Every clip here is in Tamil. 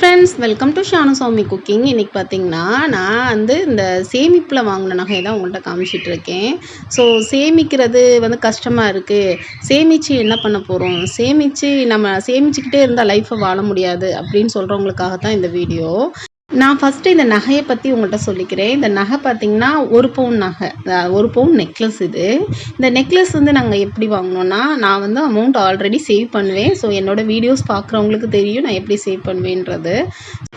Friends welcome to Shanusamy cooking இன்றைக்கி பார்த்தீங்கன்னா நான் வந்து இந்த சேமிப்பில் வாங்கின நகையை தான் உங்கள்கிட்ட காமிச்சிட்டு இருக்கேன். ஸோ சேமிக்கிறது வந்து கஷ்டமாக இருக்குது சேமித்து என்ன பண்ண போகிறோம் சேமித்து நம்ம சேமிச்சுக்கிட்டே இருந்தால் லைஃப்பை வாழ முடியாது அப்படின்னு சொல்கிறவங்களுக்காக தான் இந்த வீடியோ நான் ஃபஸ்ட்டு இந்த நகையை பற்றி உங்கள்கிட்ட சொல்லிக்கிறேன். இந்த நகை பார்த்தீங்கன்னா ஒரு பவுன் நகை ஒரு பவுன் நெக்லஸ் இது. இந்த நெக்லஸ் வந்து நாங்கள் எப்படி வாங்கினோன்னா நான் வந்து அமௌண்ட் ஆல்ரெடி சேவ் பண்ணுவேன். ஸோ என்னோட வீடியோஸ் பார்க்குறவங்களுக்கு தெரியும் நான் எப்படி சேவ் பண்ணுவேன்றது.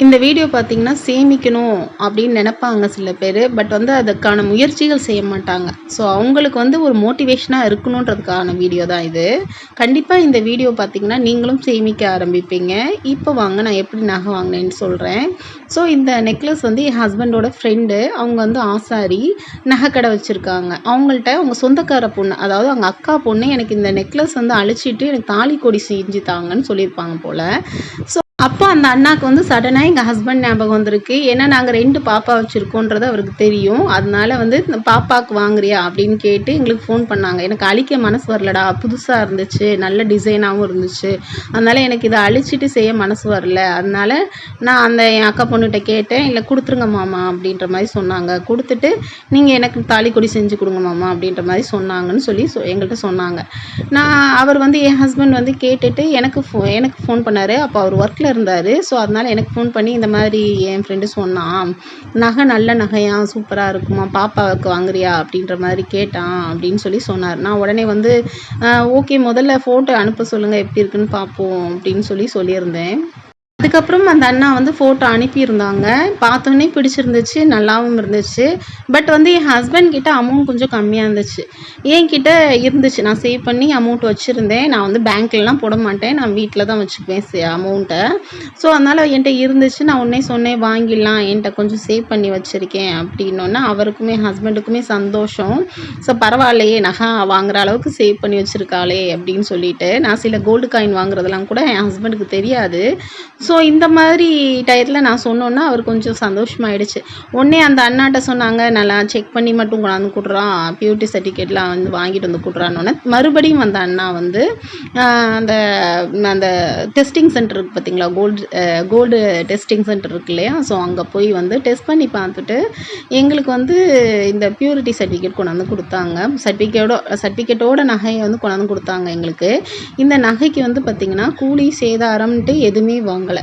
இந்த வீடியோ பார்த்தீங்கன்னா சேமிக்கணும் அப்படின்னு நினப்பாங்க சில பேர். பட் வந்து அதுக்கான முயற்சிகள் செய்ய மாட்டாங்க. ஸோ அவங்களுக்கு வந்து ஒரு மோட்டிவேஷனாக இருக்கணுன்றதுக்கான வீடியோ தான் இது. கண்டிப்பாக இந்த வீடியோ பார்த்தீங்கன்னா நீங்களும் சேமிக்க ஆரம்பிப்பீங்க. இப்போ வாங்க நான் எப்படி நகை வாங்கினேன்னு சொல்கிறேன் ஸோ இந்த நெக்லஸ் வந்து என் ஹஸ்பண்டோட ஃப்ரெண்டு அவங்க வந்து ஆசாரி நகைக்கடை வச்சுருக்காங்க. அவங்கள்ட்ட அவங்க சொந்தக்கார பொண்ணு அதாவது அவங்க அக்கா பொண்ணு எனக்கு இந்த நெக்லஸ் வந்து அழிச்சிட்டு எனக்கு தாலி கொடி செஞ்சு தாங்கன்னு சொல்லியிருப்பாங்க போல். ஸோ அப்போ அந்த அண்ணாக்கு வந்து சடனாக எங்கள் ஹஸ்பண்ட் ஞாபகம் வந்திருக்கு. ஏன்னா நாங்கள் ரெண்டு பாப்பா வச்சுருக்கோன்றது அவருக்கு தெரியும். அதனால வந்து இந்த பாப்பாவுக்கு வாங்குறியா அப்படின்னு கேட்டு எங்களுக்கு ஃபோன் பண்ணாங்க. எனக்கு அழிக்க மனசு வரலடா. புதுசாக இருந்துச்சு. நல்ல டிசைனாகவும் இருந்துச்சு. அதனால் எனக்கு இதை அழிச்சிட்டு செய்ய மனசு வரல. அதனால நான் அந்த என் அக்கா பொண்ணுகிட்ட கேட்டேன். இல்லை கொடுத்துருங்க மாமா அப்படின்ற மாதிரி சொன்னாங்க. கொடுத்துட்டு நீங்கள் எனக்கு தாலிக்கொடி செஞ்சு கொடுங்க மாமா அப்படின்ற மாதிரி சொன்னாங்கன்னு சொல்லி சொ எங்கள்கிட்ட சொன்னாங்க. நான் அவர் வந்து என் ஹஸ்பண்ட் வந்து கேட்டுட்டு எனக்கு ஃபோ எனக்கு ஃபோன் பண்ணார். அப்போ அவர் ஒர்க்கில் இருந்தார். ஸோ அதனால் எனக்கு ஃபோன் பண்ணி இந்த மாதிரி என் ஃப்ரெண்டு சொன்னான். நகை நல்ல நகையாக சூப்பராக இருக்குமா பாப்பாவுக்கு வாங்குறியா அப்படின்ற மாதிரி கேட்டான் அப்படின்னு சொல்லி சொன்னார். நான் உடனே வந்து ஓகே முதல்ல ஃபோட்டோ அனுப்ப சொல்லுங்கள் எப்படி இருக்குன்னு பார்ப்போம் அப்படின்னு சொல்லி சொல்லியிருந்தேன். அதுக்கப்புறம் அந்த அண்ணா வந்து ஃபோட்டோ அனுப்பியிருந்தாங்க. பார்த்தோன்னே பிடிச்சிருந்துச்சு நல்லாவும் இருந்துச்சு. பட் வந்து என் ஹஸ்பண்ட் கிட்ட அமௌண்ட் கொஞ்சம் கம்மியாக இருந்துச்சு. என்கிட்ட இருந்துச்சு. நான் சேவ் பண்ணி அமௌண்ட் வச்சுருந்தேன். நான் வந்து பேங்க்லலாம் போட மாட்டேன். நான் வீட்டில் தான் வச்சுப்பேன் சே அமௌண்ட்டை ஸோ அதனால் என்கிட்ட இருந்துச்சு. நான் உடனே சொன்னேன் வாங்கிடலாம். என்கிட்ட கொஞ்சம் சேவ் பண்ணி வச்சுருக்கேன். அப்படின்னோன்னா அவருக்குமே ஹஸ்பண்டுக்குமே சந்தோஷம். ஸோ பரவாயில்லையே. நகை வாங்குற அளவுக்கு சேவ் பண்ணி வச்சுருக்காளே. அப்படின்னு சொல்லிட்டு நான் சில கோல்டு காயின் வாங்குறதெல்லாம் கூட என் ஹஸ்பண்டுக்கு தெரியாது. ஸோ ஸோ இந்த மாதிரி டயத்தில் நான் சொன்னோன்னா அவர் கொஞ்சம் சந்தோஷமாயிடுச்சு. உடனே அந்த அண்ணாட்ட சொன்னாங்க நல்லா செக் பண்ணி மட்டும் கொண்டாந்து கொடுறான் பியூட்டி சர்டிஃபிகேட்லாம் வந்து வாங்கிட்டு வந்து கொடுறான்னு. மறுபடியும் அந்த அண்ணா வந்து அந்த அந்த டெஸ்டிங் சென்டர் இருக்குது பார்த்தீங்களா கோல்டு கோல்டு டெஸ்டிங் சென்டர் இருக்கு இல்லையா? ஸோ அங்கே போய் வந்து டெஸ்ட் பண்ணி பார்த்துட்டு எங்களுக்கு வந்து இந்த பியூரிட்டி சர்டிஃபிகேட் கொண்டாந்து கொடுத்தாங்க. சர்டிஃபிகேட்டோ சர்டிஃபிகேட்டோட நகையை வந்து கொண்டாந்து கொடுத்தாங்க எங்களுக்கு. இந்த நகைக்கு வந்து பார்த்திங்கன்னா கூலி சேதாரம்ன்ட்டு எதுவுமே வாங்கலை.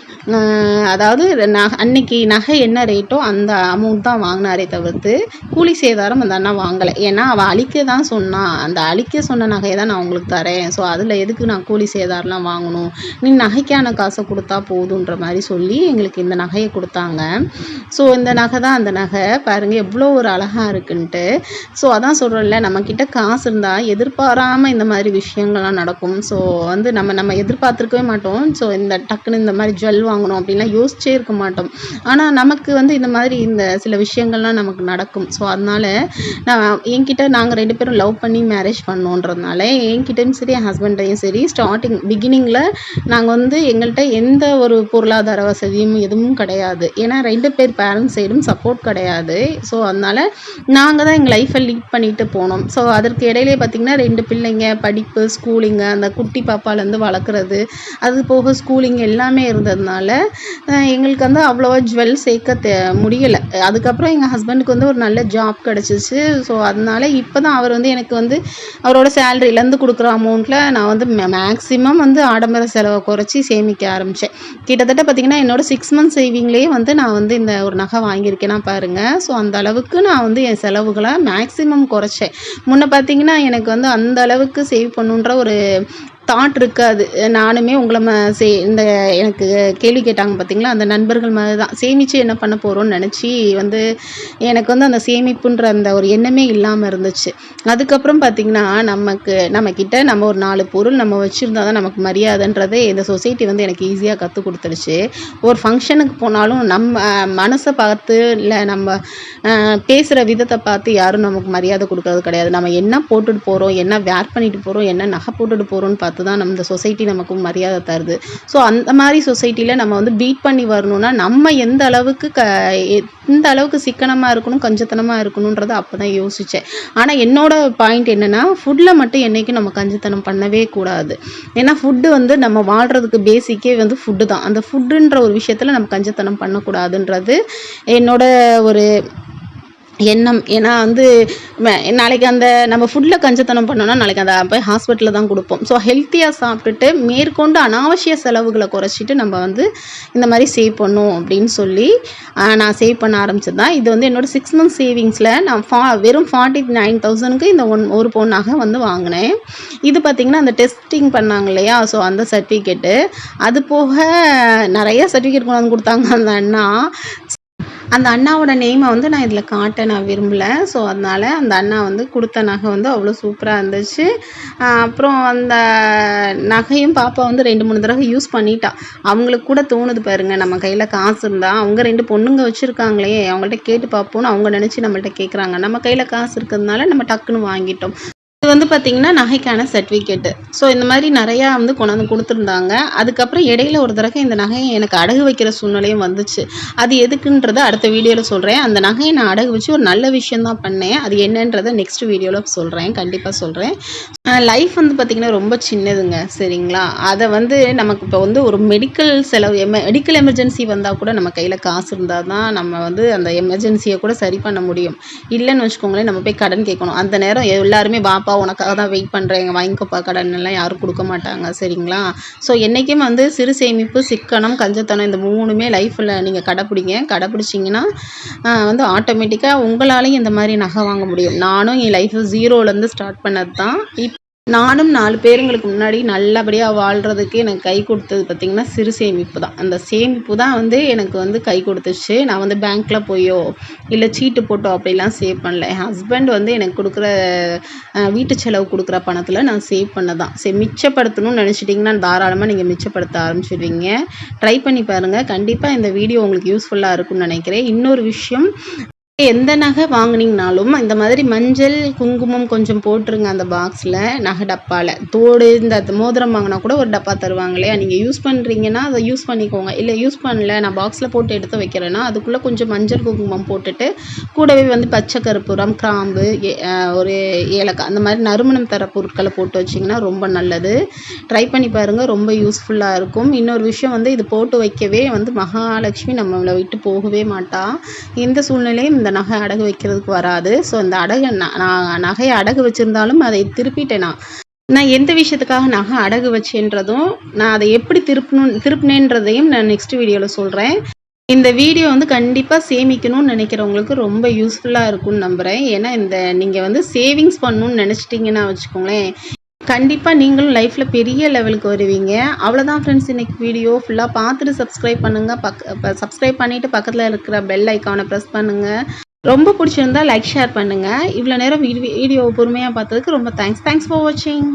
அதாவது நகை அன்னைக்கு நகை என்ன ரேட்டோ அந்த அமௌண்ட் தான் வாங்கினாரே தவிர்த்து கூலி சேதாரம் அந்த அண்ணா வாங்கலை. ஏன்னா அவள் அழிக்க தான் சொன்னான் அந்த அழிக்க சொன்ன நகையை தான் நான் உங்களுக்கு தரேன். ஸோ அதில் எதுக்கு நான் கூலி சேதாரம்லாம் வாங்கணும்? நீ நகைக்கான காசை கொடுத்தா போதுன்ற மாதிரி சொல்லி எங்களுக்கு இந்த நகையை கொடுத்தாங்க. ஸோ இந்த நகை தான் அந்த நகை. பாருங்கள் எவ்வளோ ஒரு அழகாக இருக்குன்ட்டு. ஸோ அதான் சொல்கிறோம்ல நம்மக்கிட்ட காசு இருந்தால் எதிர்பாராமல் இந்த மாதிரி விஷயங்கள்லாம் நடக்கும். ஸோ வந்து நம்ம நம்ம எதிர்பார்த்துருக்கவே மாட்டோம். ஸோ இந்த டக்குன்னு இந்த மாதிரி ஜுவல் வாங்கணும் அப்படின்லாம் யோசிச்சே இருக்க மாட்டோம். ஆனால் நமக்கு வந்து இந்த மாதிரி இந்த சில விஷயங்கள்லாம் நமக்கு நடக்கும். ஸோ அதனால் நான் என்கிட்ட நாங்கள் ரெண்டு பேரும் லவ் பண்ணி மேரேஜ் பண்ணோன்றதுனால என்கிட்டயும் சரி என் ஹஸ்பண்டையும் சரி ஸ்டார்டிங் பிகினிங்கில் நாங்கள் வந்து எங்கள்கிட்ட எந்த ஒரு பொருளாதார வசதியும் எதுவும் கிடையாது. ஏன்னா ரெண்டு பேர் பேரண்ட்ஸ் சைடும் சப்போர்ட் கிடையாது. ஸோ அதனால் நாங்கள் தான் எங்கள் லைஃப்பை லீட் பண்ணிட்டு போனோம். ஸோ அதற்கு இடையிலே பார்த்திங்கன்னா ரெண்டு பிள்ளைங்க படிப்பு ஸ்கூலிங்கு அந்த குட்டி பாப்பாலேருந்து வளர்க்குறது அது போக ஸ்கூலிங் எல்லாமே இருந்ததுனால இருந்ததுனால எங்களுக்கு வந்து அவ்வளோவா ஜுவல் சேர்க்க தே முடியலை. அதுக்கப்புறம் எங்கள் ஹஸ்பண்டுக்கு வந்து ஒரு நல்ல ஜாப் கிடச்சிச்சு. ஸோ அதனால இப்போ தான் அவர் வந்து எனக்கு வந்து அவரோட சேலரியிலேருந்து கொடுக்குற அமௌண்ட்டில் நான் வந்து மேக்ஸிமம் வந்து ஆடம்பர செலவை குறைச்சி சேமிக்க ஆரம்பித்தேன் கிட்டத்தட்ட பார்த்திங்கன்னா என்னோட சிக்ஸ் மந்த்ஸ் சேவிங்லேயே வந்து நான் வந்து இந்த ஒரு நகை வாங்கியிருக்கேன்னா பாருங்கள் ஸோ அந்த அளவுக்கு நான் வந்து என் செலவுகளை மேக்ஸிமம் குறைச்சேன். முன்னே பார்த்திங்கன்னா எனக்கு வந்து அந்த அளவுக்கு சேவ் பண்ணுன்ற ஒரு தாட் இருக்காது. நானுமே உங்களை ம சே இந்த எனக்கு கேள்வி கேட்டாங்க பார்த்தீங்களா அந்த நண்பர்கள் மாதிரி தான் சேமித்து என்ன பண்ண போகிறோம்னு நினச்சி வந்து எனக்கு வந்து அந்த சேமிப்புன்ற அந்த ஒரு எண்ணமே இல்லாமல் இருந்துச்சு. அதுக்கப்புறம் பார்த்திங்கன்னா நமக்கு நம்மக்கிட்ட நம்ம ஒரு நாலு பொருள் நம்ம வச்சுருந்தா தான் நமக்கு மரியாதைன்றதே இந்த சொசைட்டி வந்து எனக்கு ஈஸியாக கற்றுக் கொடுத்துருச்சு ஒரு ஃபங்க்ஷனுக்கு போனாலும் நம்ம மனசை பார்த்து இல்லை நம்ம பேசுகிற விதத்தை பார்த்து யாரும் நமக்கு மரியாதை கொடுக்கறது கிடையாது. நம்ம என்ன போட்டுட்டு போகிறோம் என்ன வேர் பண்ணிட்டு போகிறோம் என்ன நகை போட்டுட்டு போகிறோம்னு பார்த்து பார்த்து தான் நம்ம இந்த சொசைட்டி நமக்கு மரியாதை தருது. ஸோ அந்த மாதிரி சொசைட்டியில் நம்ம வந்து பீட் பண்ணி வரணும்னா நம்ம எந்த அளவுக்கு க எந்த அளவுக்கு சிக்கனமாக இருக்கணும் கஞ்சத்தனமாக இருக்கணுன்றதை அப்போ தான் யோசித்தேன் ஆனால் என்னோட பாயிண்ட் என்னென்னா ஃபுட்டில் மட்டும் என்றைக்கும் நம்ம கஞ்சத்தனம் பண்ணவே கூடாது. ஏன்னா ஃபுட்டு வந்து நம்ம வாழ்கிறதுக்கு பேசிக்கே வந்து ஃபுட்டு தான். அந்த ஃபுட்டுன்ற ஒரு விஷயத்தில் நம்ம கஞ்சத்தனம் பண்ணக்கூடாதுன்றது என்னோட ஒரு எண்ணம். ஏன்னா வந்து நாளைக்கு அந்த நம்ம ஃபுட்டில் கஞ்சத்தனம் பண்ணோம்னா நாளைக்கு அதை போய் ஹாஸ்பிட்டலில் தான் கொடுப்போம். ஸோ ஹெல்த்தியாக சாப்பிட்டுட்டு மேற்கொண்டு அனாவசிய செலவுகளை குறைச்சிட்டு நம்ம வந்து இந்த மாதிரி சேவ் பண்ணும் அப்படின்னு சொல்லி நான் சேவ் பண்ண ஆரம்பிச்சது தான். இது வந்து என்னோடய சிக்ஸ் மந்த்ஸ் சேவிங்ஸில் நான் ஃபா வெறும் ஃபார்ட்டி நைன் தௌசண்ட்க்கு இந்த ஒன் ஒரு பொண்ணாக வந்து வாங்கினேன். இது பார்த்திங்கன்னா அந்த டெஸ்டிங் பண்ணாங்க இல்லையா? ஸோ அந்த சர்டிஃபிகேட்டு அது போக நிறைய சர்டிஃபிகேட் கொண்டு வந்து கொடுத்தாங்க அந்த அண்ணா. அந்த அண்ணாவோட நேமை வந்து நான் இதில் காட்ட நான் விரும்பலை. ஸோ அதனால் அந்த அண்ணா வந்து கொடுத்த நகை வந்து அவ்வளோ சூப்பராக இருந்துச்சு. அப்புறம் அந்த நகையும் பாப்பா வந்து ரெண்டு மூணு தடவை யூஸ் பண்ணிட்டா. அவங்களுக்கு கூட தோணுது பாருங்க நம்ம கையில் காசு இருந்தால் அவங்க ரெண்டு பொண்ணுங்க வச்சுருக்காங்களே அவங்கள்ட்ட கேட்டு பார்ப்போம்னு அவங்க நினச்சி நம்மள்ட்ட கேட்குறாங்க நம்ம கையில் காசு இருக்கிறதுனால நம்ம டக்குன்னு வாங்கிட்டோம். இது வந்து பார்த்திங்கன்னா நகைக்கான சர்டிஃபிகேட்டு ஸோ இந்த மாதிரி நிறையா வந்து கொண்டாந்து கொடுத்துருந்தாங்க. அதுக்கப்புறம் இடையில ஒரு தடவை இந்த நகையை எனக்கு அடகு வைக்கிற சூழ்நிலையும் வந்துச்சு. அது எதுக்குன்றதை அடுத்த வீடியோவில் சொல்கிறேன் அந்த நகையை நான் அடகு வச்சு ஒரு நல்ல விஷயம் தான் பண்ணேன். அது என்னன்றதை நெக்ஸ்ட் வீடியோவில் சொல்கிறேன் கண்டிப்பாக சொல்கிறேன் லைஃப் வந்து பார்த்திங்கன்னா ரொம்ப சின்னதுங்க. சரிங்களா? அதை வந்து நமக்கு இப்போ வந்து ஒரு மெடிக்கல் செலவு எம மெடிக்கல் எமர்ஜென்சி வந்தால் கூட நம்ம கையில் காசு இருந்தால் தான் நம்ம வந்து அந்த எமர்ஜென்சியை கூட சரி பண்ண முடியும். இல்லைன்னு வச்சுக்கோங்களேன் நம்ம போய் கடன் கேட்கணும். அந்த நேரம் எல்லாருமே வாப்பா உனக்காக தான் வெயிட் பண்ணுறேன் வாங்கிக்கோப்பா கடன் எல்லாம் யாரும் கொடுக்க மாட்டாங்க. சரிங்களா? ஸோ என்றைக்கும் வந்து சிறு சேமிப்பு சிக்கனம் கஞ்சத்தனம் இந்த மூணுமே லைஃப்பில் நீங்கள் கடைப்பிடிங்க கடைப்பிடிச்சிங்கன்னா வந்து ஆட்டோமேட்டிக்காக உங்களாலையும் இந்த மாதிரி நகை வாங்க முடியும். நானும் என் லைஃப் ஜீரோலேருந்து ஸ்டார்ட் பண்ணது தான் நானும் நாலு பேருங்களுக்கு முன்னாடி நல்லபடியாக வாழ்கிறதுக்கு எனக்கு கை கொடுத்தது பார்த்திங்கன்னா சிறு சேமிப்பு தான். அந்த சேமிப்பு தான் வந்து எனக்கு வந்து கை கொடுத்துச்சு. நான் வந்து பேங்க்கில் போயோ இல்லை சீட்டு போட்டோ அப்படிலாம் சேவ் பண்ணல. என் ஹஸ்பண்ட் வந்து எனக்கு கொடுக்குற வீட்டு செலவு கொடுக்குற பணத்தில் நான் சேவ் பண்ண தான் சரி மிச்சப்படுத்தணும்னு நினச்சிட்டிங்கன்னா தாராளமாக நீங்கள் மிச்சப்படுத்த ஆரம்பிச்சிடுவீங்க. ட்ரை பண்ணி பாருங்கள் கண்டிப்பாக இந்த வீடியோ உங்களுக்கு யூஸ்ஃபுல்லாக இருக்கும்னு நினைக்கிறேன். இன்னொரு விஷயம் எந்த நகை வாங்கினீங்கனாலும் இந்த மாதிரி மஞ்சள் குங்குமம் கொஞ்சம் போட்டுருங்க அந்த பாக்ஸில் நகை டப்பாவில் தோடு இந்த மோதிரம் வாங்கினா கூட ஒரு டப்பா தருவாங்க இல்லையா நீங்கள் யூஸ் பண்ணுறீங்கன்னா அதை யூஸ் பண்ணிக்கோங்க. இல்லை யூஸ் பண்ணல நான் பாக்ஸில் போட்டு எடுத்து வைக்கிறேன்னா அதுக்குள்ளே கொஞ்சம் மஞ்சள் குங்குமம் போட்டுட்டு கூடவே வந்து பச்சை கருப்பூரம் கிராம்பு ஒரு ஏலக்காய் அந்த மாதிரி நறுமணம் தர பொருட்களை போட்டு வச்சிங்கன்னா ரொம்ப நல்லது. ட்ரை பண்ணி பாருங்கள் ரொம்ப யூஸ்ஃபுல்லாக இருக்கும். இன்னொரு விஷயம் வந்து இது போட்டு வைக்கவே வந்து மகாலட்சுமி நம்மளை விட்டு போகவே மாட்டா. எந்த சூழ்நிலையும் இந்த நகை அடகு வைக்கிறதுக்கு வராது. ஸோ அந்த அடகு நான் நகையை அடகு வச்சுருந்தாலும் அதை திருப்பிட்டேன்? நான் நான் எந்த விஷயத்துக்காக நகை அடகு வச்சேன்றதும் நான் அதை எப்படி திருப்பணும் திருப்பினேன்றதையும் நான் நெக்ஸ்ட் வீடியோவில் சொல்கிறேன் இந்த வீடியோ வந்து கண்டிப்பாக சேமிக்கணும்னு நினைக்கிறவங்களுக்கு ரொம்ப யூஸ்ஃபுல்லாக இருக்கும்னு நம்புகிறேன் ஏன்னா இந்த நீங்கள் வந்து சேவிங்ஸ் பண்ணணும்னு நினச்சிட்டிங்கன்னா வச்சுக்கோங்களேன் கண்டிப்பாக நீங்களும் லைஃப்பில் பெரிய லெவலுக்கு வருவீங்க. அவ்வளோதான் ஃப்ரெண்ட்ஸ் இன்றைக்கி வீடியோ ஃபுல்லாக பார்த்துட்டு சப்ஸ்கிரைப் பண்ணுங்கள் பக் சப்ஸ்கிரைப் பண்ணிவிட்டு பக்கத்தில் இருக்கிற பெல் ஐக்கானை ப்ரெஸ் பண்ணுங்கள் ரொம்ப பிடிச்சிருந்தா லைக் ஷேர் பண்ணுங்கள் இவ்வளோ நேரம் வீடியோ பொறுமையாக பார்த்ததுக்கு ரொம்ப தேங்க்ஸ் தேங்க்ஸ் ஃபார் வாட்சிங்